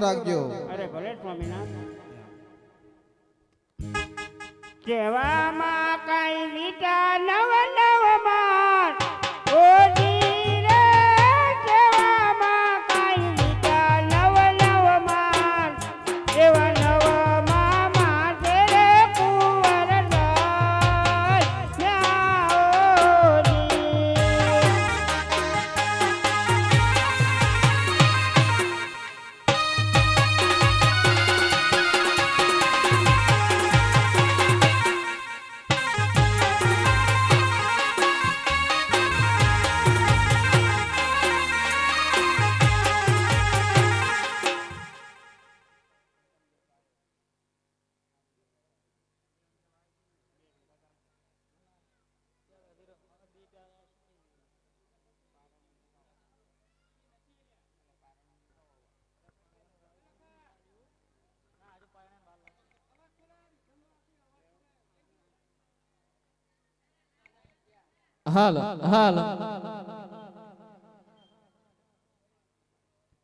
રાખજો. અરે ભલે સ્વામીનાથ કહેવામાં કઈ વિટા નવા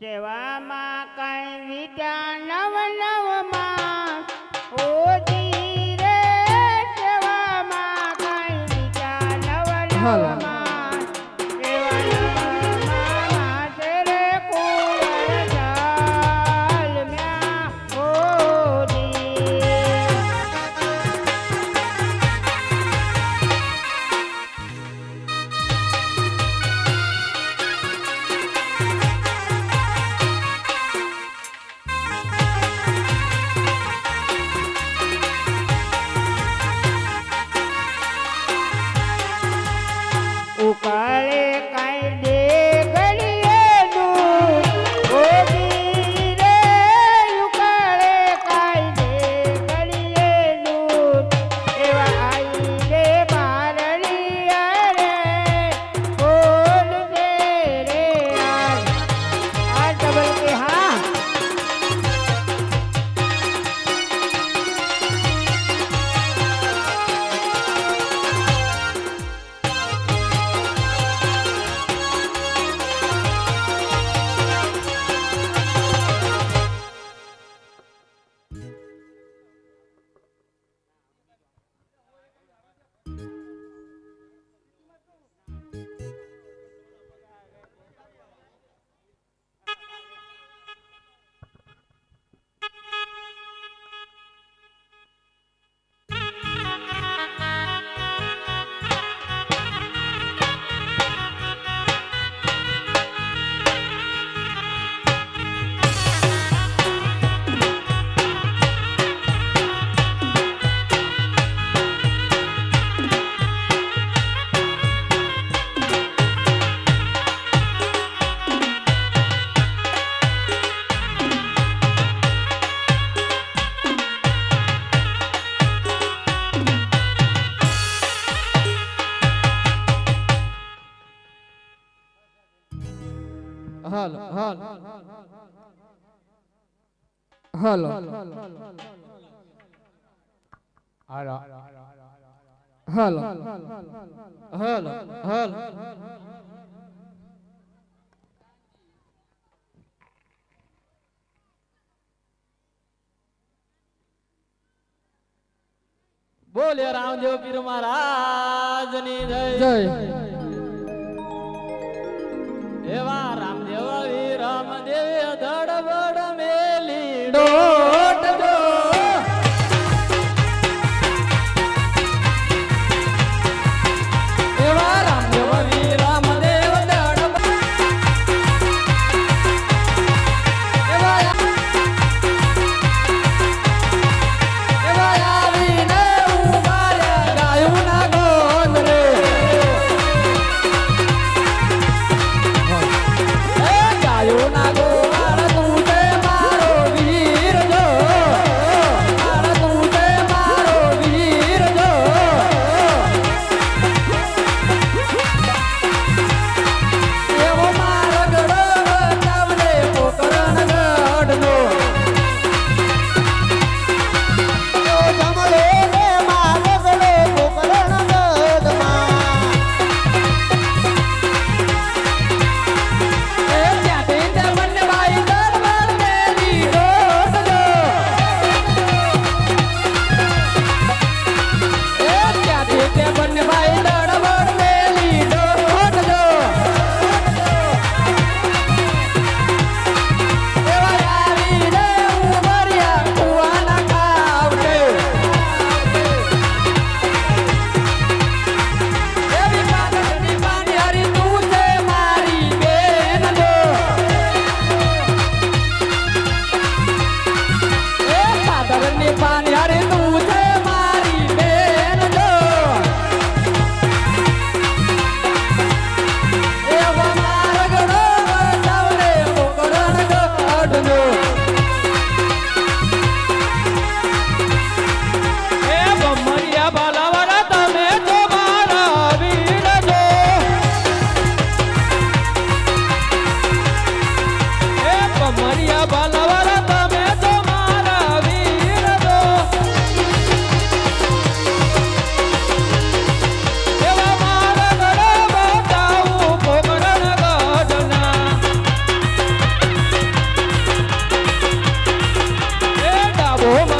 કેવામાં કઈ વિદ્યા નવ hello. Hello. Hello. Hello. Hello. બોલે રામદેવ પીર મહારાજની જય. Oh my.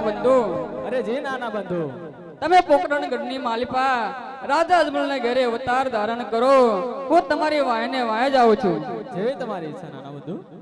નાના બંધુ. અરે જે નાના બંધુ. તમે પોકરણગઢની માલિપા રાજા અજમલને ઘરે અવતાર ધારણ કરો. હું તમારી વાયને વાય જાઉં છું. જે તમારી ઈચ્છા નાના બંધુ.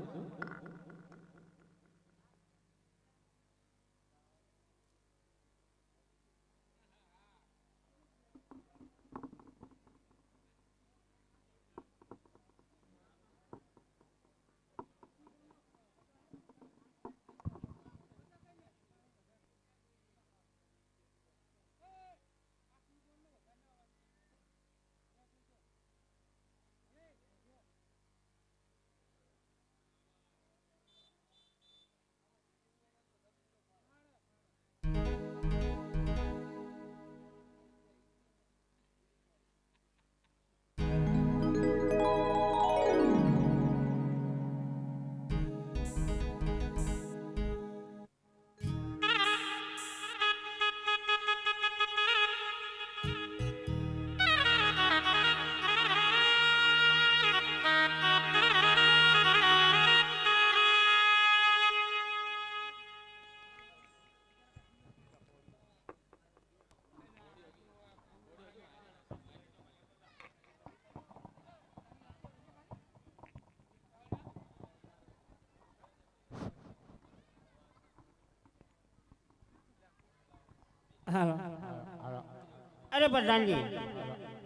હાલો અરે પ્રધાનજી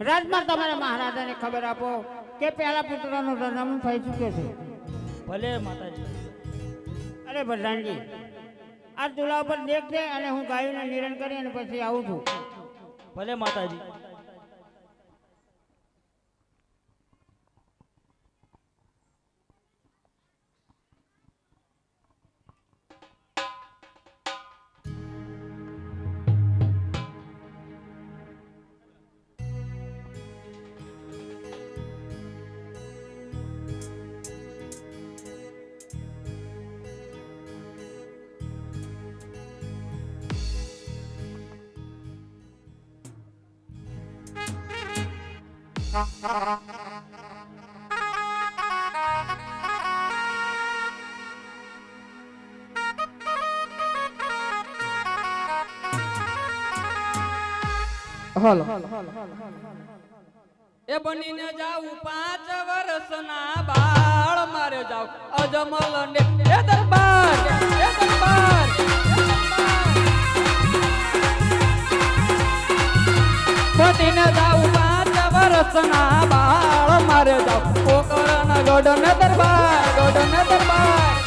રાજમાં તમારા મહારાજાને ખબર આપો કે પહેલા પુત્રનો જન્મ થઈ ચૂક્યો છે. ભલે માતાજી. અરે પ્રધાનજી આ ચૂલા ઉપર દેખજે અને હું ગાયોને નિરણ કરી અને પછી આવું છું. ભલે માતાજી. એ બનીને જાઉં પાંચ વર્ષના બાળ, મારે જાવ અજમલ ને. દરબાર દરબાર બનીને જાઉં પાંચ વર્ષના બાળ મારે જાવ પોકરણ ગઢ ને દરબાર ગઢ ને દરબાર.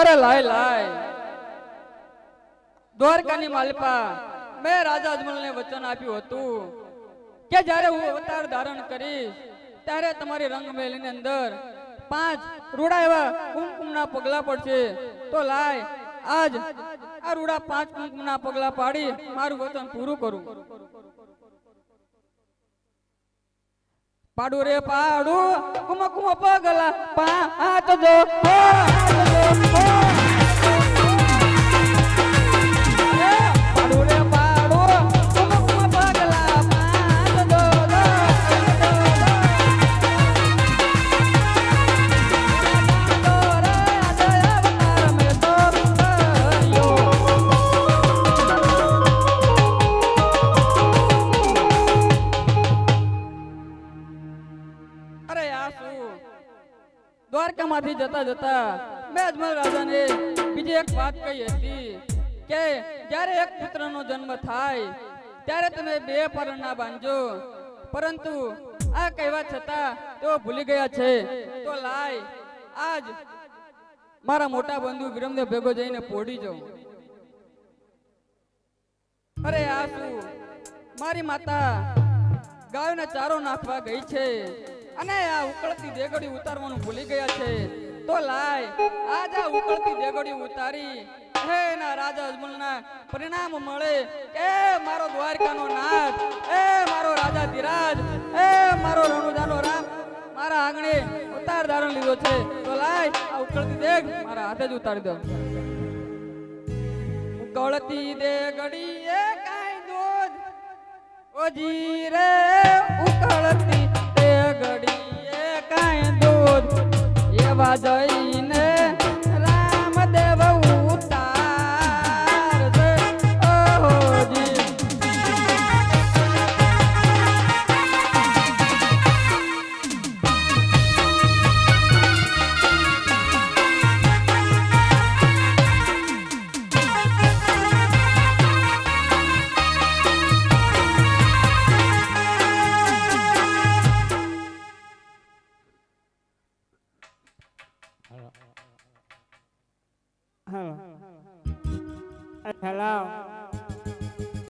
અરે લાય લાય. દ્વારકાની માલિપા, મેં રાજા અજમલને વચન આપ્યું હતું કે જ્યારે હું અવતાર ધારણ કરીશ, ત્યારે તમારી રંગમહેલની અંદર પાંચ રૂડા એવા કુમકુમના પગલા પડશે. તો લાય, આજ આ રૂડા પાંચ કુમકુમના પગલા પાડી મારું વચન પૂરું કરું. પાડું રે પાડું. કુમ કુમ પગલા પાંચ જો પાંચ જો દ્વારકામાંથી જતા. મેં અજમલ રાજાને બીજી એક વાત કહી હતી કે જ્યારે એક પુત્રનો જન્મ થાય, ત્યારે તમે બે પરણા બાંધજો. પરંતુ આ કહેવા છતાં તેઓ ભૂલી ગયા છે. તો લાય, આજ મારા મોટા બંધુ વિરમદેવ ભેગો જઈને પોડી જાઉં. અરે આ શું મારી માતા ગાયોને ચારો નાખવા ગઈ છે અને આ ઉકળતી દેગડી ઉતારવાનું ભૂલી ગયા છે. તો લાય. આજા ઉકળતી દેગડી ઉતારી. હે ના રાજા અજમલના પરિણામ મળે. એ મારો દ્વારકાનો નાથ. એ મારો રાજા ધીરાજ. એ મારો રણુજાનો રામ. મારા આંગણે ઉતાર ધારણ લીધો છે. તો લાય, આ ઉકળતી દેગ મારા હાથે જ ઉતારી દો ઉકળતી દેગડી એ કાઈ દોજ. ઓજી રે, ઉકળતી તે ઘડીએ કાંઈ એવા